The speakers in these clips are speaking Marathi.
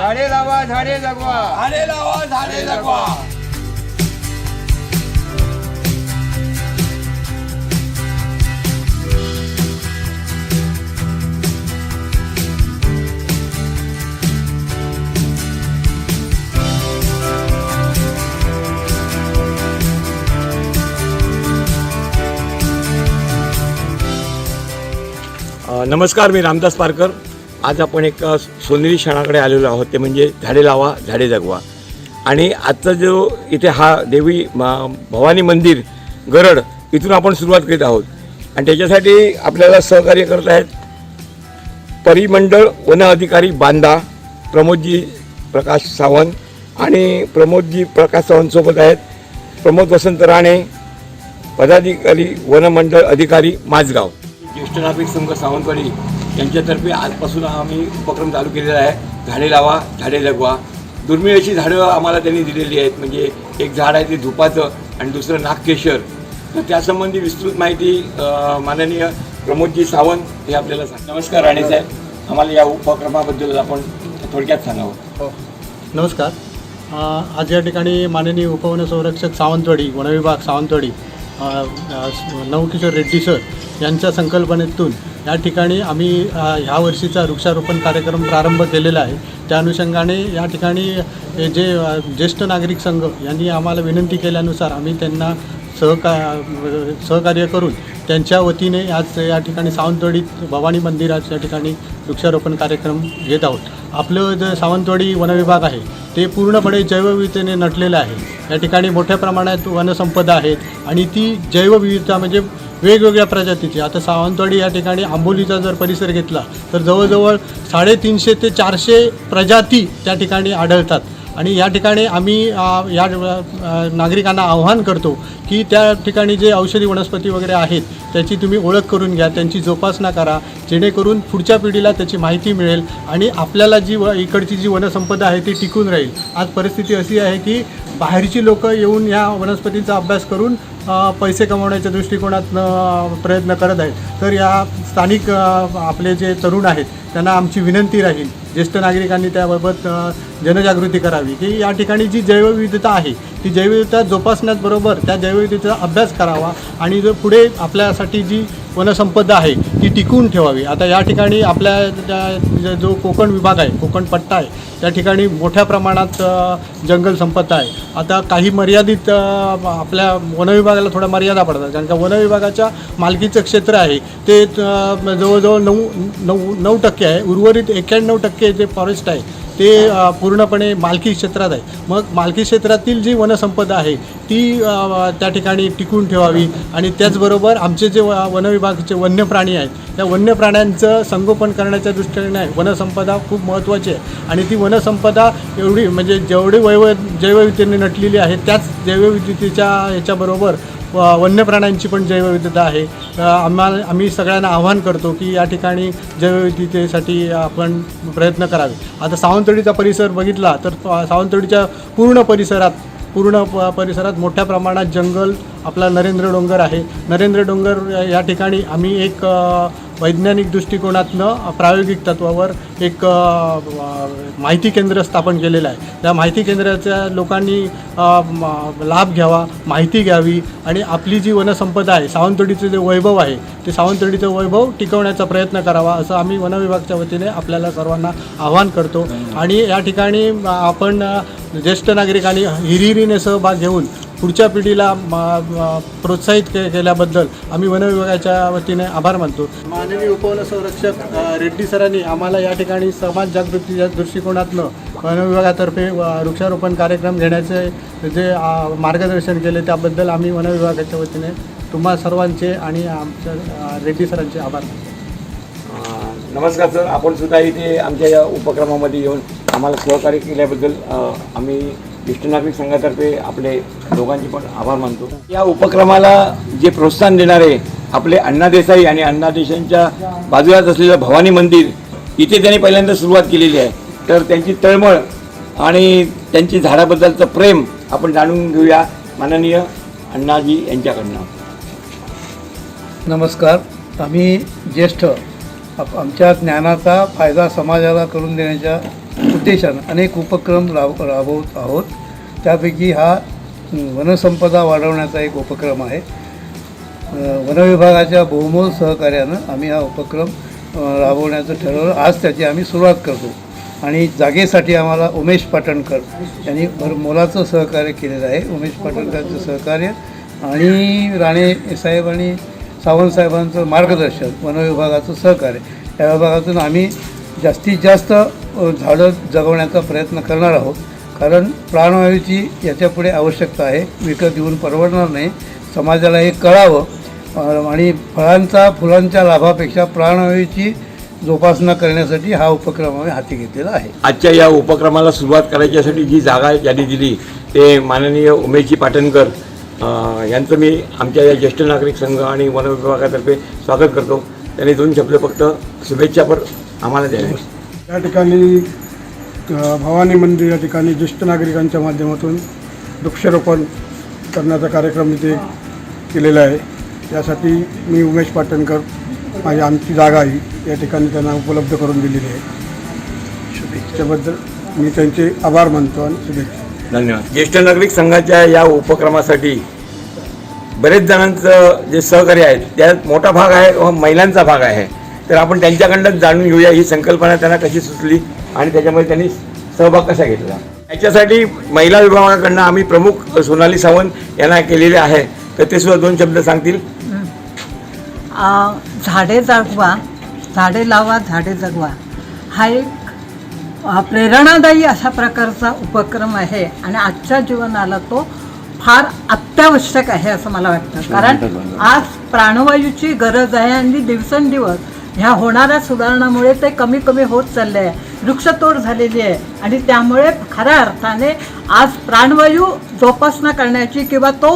झाडे लावा झाडे जगवा. झाडे लावा झाडे जगवा. नमस्कार मी रामदास पारकर. आज आपण एक सोनेरी क्षणाकडे आलेलो आहोत. ते म्हणजे झाडे लावा झाडे जगवा. आणि आजचा जो इथे हा देवी भवानी मंदिर गरड इथून आपण सुरुवात करीत आहोत. आणि त्याच्यासाठी आपल्याला सहकार्य करत आहेत परिमंडळ वन अधिकारी बांदा प्रमोदजी प्रकाश सावंत आणि प्रमोदजी प्रकाश सावंतसोबत आहेत प्रमोद वसंत राणे पदाधिकारी वनमंडळ अधिकारी माझगाव ज्येष्ठ नागरिक संघ सावंतवाडी यांच्यातर्फे आजपासून आम्ही उपक्रम चालू केलेला आहे. झाडे लावा झाडे जगवा दुर्मिळ अशी झाडं आम्हाला त्यांनी दिलेली आहेत. म्हणजे एक झाड आहे ते धुपाचं आणि दुसरं नागकेशर. तर त्यासंबंधी विस्तृत माहिती माननीय प्रमोदजी सावंत हे आपल्याला सांग नमस्कार राणे साहेब. आम्हाला या उपक्रमाबद्दल आपण थोडक्यात सांगावं. नमस्कार. अ, आज या ठिकाणी माननीय उपवन संरक्षक सावंतवाडी वनविभाग सावंतवाडी नवकिशोर रेड्डी सर यांच्या संकल्पनेतून या ठिकाणी आम्ही ह्या वर्षीचा वृक्षारोपण कार्यक्रम प्रारंभ केलेला आहे. त्या अनुषंगाने या ठिकाणी जे ज्येष्ठ नागरिक संघ यांनी आम्हाला विनंती केल्यानुसार आम्ही त्यांना सहका सहकार्य करून त्यांच्या वतीने आज या ठिकाणी सावंतवाडीत भवानी मंदिरात या ठिकाणी वृक्षारोपण कार्यक्रम घेत आहोत. आपलं जे सावंतवाडी वनविभाग आहे ते पूर्णपणे जैवविविधतेने नटलेलं आहे. या ठिकाणी मोठ्या प्रमाणात वनसंपदा आहेत आणि ती जैवविविधता म्हणजे वेगवेगळ्या प्रजातीची. आता सावंतवाडी या ठिकाणी आंबोलीचा जर परिसर घेतला तर जवळजवळ साडेतीनशे ते चारशे प्रजाती त्या ठिकाणी आढळतात. आणि या ठिकाणी आम्ही या नागरिकांना आव्हान करतो की त्या ठिकाणी जे औषधी वनस्पती वगैरे आहेत त्याची तुम्ही ओळख करून घ्या त्यांची जोपासना करा जेणेकरून पुढच्या पिढीला त्याची माहिती मिळेल आणि आपल्याला जी व इकडची जी वनसंपदा आहे ती टिकून राहील. आज परिस्थिती अशी आहे की बाहेरची लोकं येऊन या वनस्पतींचा अभ्यास करून पैसे कमवण्याच्या दृष्टिकोनातनं प्रयत्न करत आहेत. तर या स्थानिक आपले जे तरुण आहेत त्यांना आमची विनंती राहील. ज्येष्ठ नागरिकांनी त्याबाबत जनजागृती करावी. की या ठिकाणी जी जैवविविधता आहे ती जैवविविधता जोपासण्याचबरोबर त्या जैवविविधतेचा अभ्यास करावा आणि जो पुढे आपल्यासाठी जी वनसंपदा आहे ती टिकवून ठेवावी. आता या ठिकाणी आपल्या जो कोकण विभाग आहे कोकण पट्टा आहे त्या ठिकाणी मोठ्या प्रमाणात जंगल संपदा आहे. आता काही मर्यादित आपल्या वनविभागाला थोड्या मर्यादा पडतात. कारण का वनविभागाच्या मालकीचं क्षेत्र आहे ते जवळजवळ नऊ नऊ नऊ टक्के आहे. उर्वरित एक्याण्णव टक्के जे फॉरेस्ट आहे ते पूर्णपणे मालकी क्षेत्रात आहे. मग मालकी क्षेत्रातील जी वनसंपदा आहे ती त्या ठिकाणी टिकून ठेवावी आणि त्याचबरोबर आमचे जे व- वनविभागाचे वन्य प्राणी आहेत त्या वन्य प्राण्यांचं संगोपन करण्याच्या दृष्टीने वनसंपदा खूप महत्त्वाची आहे. आणि ती वनसंपदा एवढी म्हणजे जेवढी वैव जैवविविधतेने नटलेली आहे त्याच जैवविविधतेच्या ह्याच्याबरोबर वन्य प्राण्यांची पण जैवविविधता आहे. आम्हाला आम्ही सगळ्यांना आव्हान करतो की या ठिकाणी जैवविविधतेसाठी आपण प्रयत्न करावे. आता सावंतवाडीचा परिसर बघितला तर सावंतवाडीच्या पूर्ण परिसरात पूर्ण प परिसरात मोठ्या प्रमाणात जंगल आपला नरेंद्र डोंगर आहे. नरेंद्र डोंगर या- ठिकाणी आम्ही एक वैज्ञानिक दृष्टिकोनातनं प्रायोगिक तत्वावर एक माहिती केंद्र स्थापन केलेलं आहे. त्या माहिती केंद्राच्या लोकांनी लाभ घ्यावा माहिती घ्यावी आणि आपली जी वनसंपदा आहे सावंतवाडीचं जे वैभव आहे ते सावंतवाडीचं वैभव टिकवण्याचा प्रयत्न करावा असं आम्ही वनविभागाच्या वतीने आपल्याला सर्वांना आवाहन करतो. आणि या ठिकाणी आपण ज्येष्ठ नागरिकांनी हिरिरीने सहभाग घेऊन पुढच्या पिढीला प्रोत्साहित के केल्याबद्दल आम्ही वनविभागाच्या वतीने आभार मानतो. माननीय उपवन संरक्षक अ, रेड्डी सरांनी आम्हाला या ठिकाणी समाज जागृतीच्या दृष्टिकोनातनं वनविभागातर्फे व वृक्षारोपण कार्यक्रम घेण्याचे जे मार्गदर्शन केले त्याबद्दल आम्ही वनविभागाच्या वतीने तुम्हा सर्वांचे आणि आमच्या रेड्डी सरांचे आभार मानतो. नमस्कार सर. आपण सुद्धा इथे आमच्या या उपक्रमामध्ये येऊन आम्हाला सहकार्य केल्याबद्दल आम्ही ज्येष्ठ नागरिक संघातर्फे आपले दोघांचे पण आभार मानतो. या उपक्रमाला जे प्रोत्साहन देणारे आपले अण्णा देसाई आणि अण्णा देसाईंच्या बाजूलाच असलेलं भवानी मंदिर इथे त्यांनी पहिल्यांदा सुरुवात केलेली आहे. तर त्यांची तळमळ आणि त्यांची झाडाबद्दलचं प्रेम आपण जाणून घेऊया. माननीय अण्णाजी यांच्याकडनं. नमस्कार. आम्ही ज्येष्ठ आप- आमच्या ज्ञानाचा फायदा समाजाला करून देण्याच्या उद्देशानं अनेक उपक्रम राब राबवत आहोत. त्यापैकी हा वनसंपदा वाढवण्याचा एक उपक्रम आहे. वनविभागाच्या बहुमोल सहकार्यानं आम्ही हा उपक्रम राबवण्याचं ठरवलं. आज त्याची आम्ही सुरुवात करतो. आणि जागेसाठी आम्हाला उमेश पाटणकर यांनी भर मोलाचं सहकार्य केलेलं आहे. उमेश पाटणकरचं सहकार्य आणि राणे साहेब आणि सावंतसाहेबांचं मार्गदर्शन वनविभागाचं सहकार्य. या विभागातून आम्ही जास्तीत जास्त झाडं जगवण्याचा प्रयत्न करणार आहोत. कारण प्राणवायूची याच्यापुढे आवश्यकता आहे. विकत घेऊन परवडणार नाही. समाजाला हे कळावं. आणि फळांचा फुलांच्या लाभापेक्षा प्राणवायूची जोपासना करण्यासाठी हा उपक्रम आम्ही हाती घेतलेला आहे. आजच्या या उपक्रमाला सुरुवात करायच्यासाठी जी जागा ज्यांनी दिली ते माननीय उमेशजी पाटणकर यांचं मी आमच्या या ज्येष्ठ नागरिक संघ आणि वन विभागातर्फे स्वागत करतो. त्यांनी दोन शब्द फक्त शुभेच्छापर आम्हाला द्यावे या ठिकाणी भवानी मंदिर या ठिकाणी ज्येष्ठ नागरिकांच्या माध्यमातून वृक्षारोपण करण्याचा कार्यक्रम इथे केलेला आहे. यासाठी मी उमेश पाटणकर माझी आमची जागा आहे या ठिकाणी त्यांना उपलब्ध करून दिलेली आहे. शुभेच्छाबद्दल मी त्यांचे आभार मानतो आणि शुभेच्छा. धन्यवाद. ज्येष्ठ नागरिक संघाच्या या उपक्रमासाठी बरेच जणांचं जे सहकार्य आहे त्यात मोठा भाग आहे व महिलांचा भाग आहे. तर आपण त्यांच्याकडनं जाणून घेऊया. ही संकल्पना त्यांना कशी सुचली आणि त्याच्यामध्ये त्यांनी सहभाग कसा घेतला. याच्यासाठी महिला विभागाकडनं आम्ही प्रमुख सोनाली सावंत यांना केलेले आहे. तर ते सुद्धा दोन शब्द सांगतील. आ, झाडे जगवा झाडे लावा झाडे जगवा. हा एक प्रेरणादायी अशा प्रकारचा उपक्रम आहे आणि आजच्या जीवनाला तो फार अत्यावश्यक आहे असं मला वाटतं. कारण आज प्राणवायूची गरज आहे आणि दिवसेंदिवस ह्या होणाऱ्या सुधारणामुळे ते कमी कमी होत चालले आहे. वृक्षतोड झालेली आहे. आणि त्यामुळे खऱ्या अर्थाने आज प्राणवायू जोपासना करण्याची किंवा तो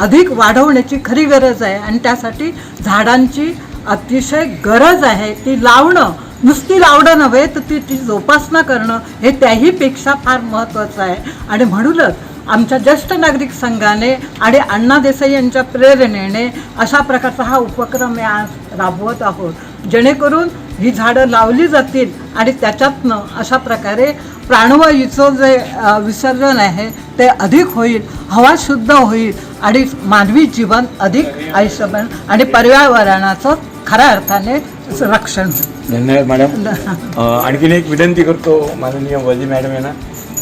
अधिक वाढवण्याची खरी गरज आहे. आणि त्यासाठी झाडांची अतिशय गरज आहे. ती लावणं नुसती लावणं नव्हे तर ती ती जोपासना करणं हे त्याहीपेक्षा फार महत्त्वाचं आहे. आणि म्हणूनच आमच्या ज्येष्ठ नागरिक संघाने आणि अण्णा देसाई यांच्या प्रेरणेने अशा प्रकारचा हा उपक्रम मी आज राबवत आहोत. जेणेकरून ही झाडं लावली जातील आणि त्याच्यातनं अशा प्रकारे प्राणवायूचं जे विसर्जन आहे ते अधिक होईल हवा शुद्ध होईल आणि मानवी जीवन अधिक आयुष्यमान आणि पर्यावरणाचं खऱ्या अर्थाने रक्षण धन्यवाद मॅडम. आणखीन एक विनंती करतो माननीय वजी मॅडम यांना.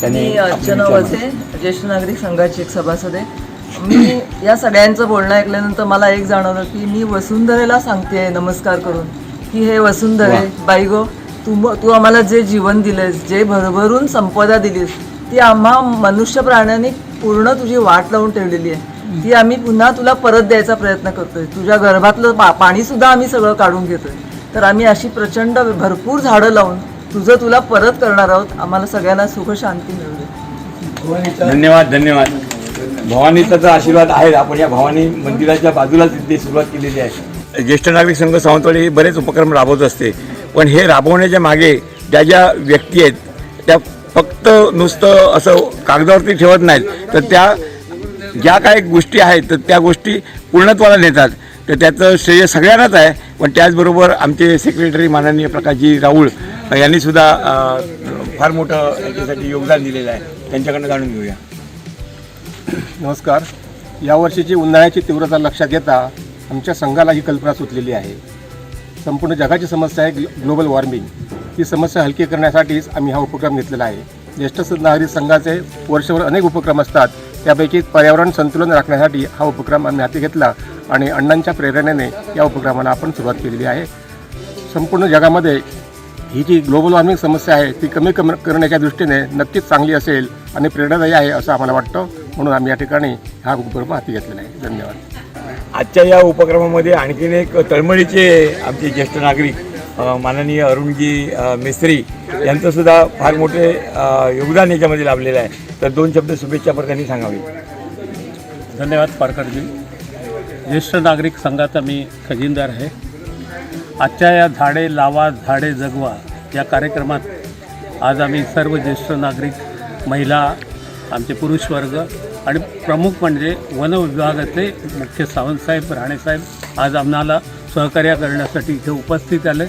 त्यांनी मी अर्चना वसे ज्येष्ठ नागरिक संघाची एक सभासद आहे. मी या सगळ्यांचं बोलणं ऐकल्यानंतर मला एक जाणवलं की मी वसुंधरेला सांगते नमस्कार करून. की हे वसुंधरे बाई गो तू तू आम्हाला जे जीवन दिलेस जे भरभरून संपदा दिलीस ती आम्हा मनुष्य प्राण्यांनी पूर्ण तुझी वाट लावून ठेवलेली आहे. ती आम्ही पुन्हा तुला परत द्यायचा प्रयत्न करतोय. तुझ्या गर्भातलं पा पाणी सुद्धा आम्ही सगळं काढून घेतोय. तर आम्ही अशी प्रचंड भरपूर झाडं लावून तुझं तुला परत करणार आहोत. आम्हाला सगळ्यांना सुख शांती मिळू दे. धन्यवाद धन्यवाद. भवानीचा आशीर्वाद आहे आपण या भवानी मंदिराच्या बाजूलाच इथे सुरुवात केलेली आहे. ज्येष्ठ नागरिक संघ सावंतवाडी बरेच उपक्रम राबवत असते. पण हे राबवण्याच्या मागे ज्या ज्या व्यक्ती आहेत त्या फक्त नुसतं असं कागदावरती ठेवत नाहीत. तर त्या ज्या काही गोष्टी आहेत तर त्या गोष्टी पूर्णत्वाला नेतात. तर त्याचं श्रेय सगळ्यांनाच आहे. पण त्याचबरोबर आमचे सेक्रेटरी माननीय प्रकाशजी राऊळ यांनीसुद्धा फार मोठं याच्यासाठी योगदान दिलेलं आहे. त्यांच्याकडनं जाणून घेऊया. नमस्कार. यावर्षीची उन्हाळ्याची तीव्रता लक्षात घेता आमच्या संघाला ही कल्पना सुचलेली आहे. संपूर्ण जगाची समस्या आहे ग्लो- ग्लोबल वॉर्मिंग. ही समस्या हलकी करण्यासाठीच आम्ही हा उपक्रम घेतलेला आहे. ज्येष्ठ नागरिक संघाचे वर्षभर अनेक उपक्रम असतात. त्यापैकी पर्यावरण संतुलन राखण्यासाठी हा उपक्रम आम्ही हाती घेतला आणि अण्णांच्या प्रेरणेने या उपक्रमाला आपण सुरुवात केलेली आहे. संपूर्ण जगामध्ये ही जी ग्लोबल वॉर्मिंग समस्या आहे ती कमी कम करण्याच्या दृष्टीने नक्कीच चांगली असेल आणि प्रेरणादायी आहे असं आम्हाला वाटतं. म्हणून आम्ही या ठिकाणी हा उपक्रम हाती घेतलेला आहे. धन्यवाद. आजच्या या उपक्रमामध्ये आणखीन एक तळमळीचे आमचे ज्येष्ठ नागरिक माननीय अरुणजी मिस्त्री यांचंसुद्धा फार मोठे योगदान याच्यामध्ये लाभलेलं आहे. तर दोन शब्द शुभेच्छा पर त्यांनी सांगावी. धन्यवाद पारकरजी. ज्येष्ठ नागरिक संघाचा मी खजिनदार आहे. आजच्या या झाडे लावा झाडे जगवा या कार्यक्रमात आज आम्ही सर्व ज्येष्ठ नागरिक महिला आमचे पुरुष वर्ग आणि प्रमुख म्हणजे वन विभागाचे मुख्य सावंतसाहेब राणेसाहेब आज आम्हाला सहकार्य करण्यासाठी इथे उपस्थित आले.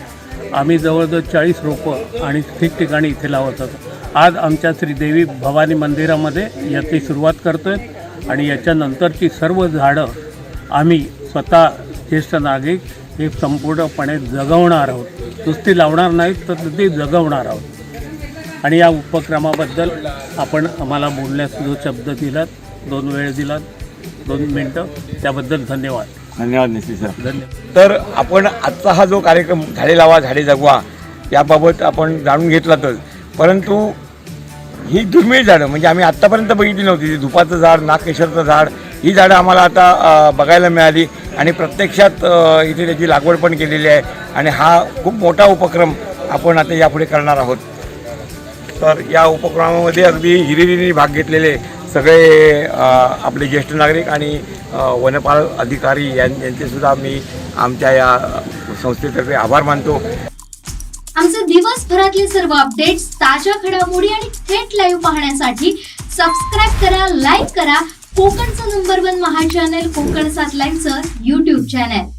आम्ही जवळजवळ चाळीस रोपं आणि ठिकठिकाणी इथे लावत होतो. आज आमच्या श्रीदेवी भवानी मंदिरामध्ये याची सुरुवात करतो आहे आणि याच्यानंतरची सर्व झाडं आम्ही स्वतः ज्येष्ठ नागरिक हे संपूर्णपणे जगवणार आहोत. नुसती लावणार नाहीत तर ती जगवणार आहोत. आणि या उपक्रमाबद्दल आपण आम्हाला बोलण्यास जो शब्द दिलात दोन वेळ दिलात दोन मिनटं. त्याबद्दल धन्यवाद. धन्यवाद निश्चित सर धन्यवाद. तर आपण आजचा हा जो कार्यक्रम झाडे लावा झाडे जगवा याबाबत आपण जाणून घेतलातच परंतु ही दुर्मिळ झाडं म्हणजे आम्ही आत्तापर्यंत बघितली नव्हती ती धुपाचं झाड नागकेशरचं झाड ही झाडं आम्हाला आता अ, बघायला मिळाली आणि प्रत्यक्षात अ, इथे त्याची लागवड पण केलेली आहे आणि हा खूप मोठा उपक्रम आपण आता यापुढे करणार आहोत. तर या उपक्रमामध्ये अगदी हिरिरीने भाग घेतलेले सगळे आपले ज्येष्ठ नागरिक आणि वनपाल अधिकारी यांचे यांचेसुद्धा मी आमच्या या संस्थेतर्फे आभार मानतो. आमचे दिवसभरातले सर्व अपडेट्स ताज्या घडामोडी आणि थेट लाईव्ह पाहण्यासाठी सबस्क्राईब करा लाईक करा. कोकणचं नंबर वन महा चॅनल कोकण सात लाईव्हचं युट्यूब चॅनल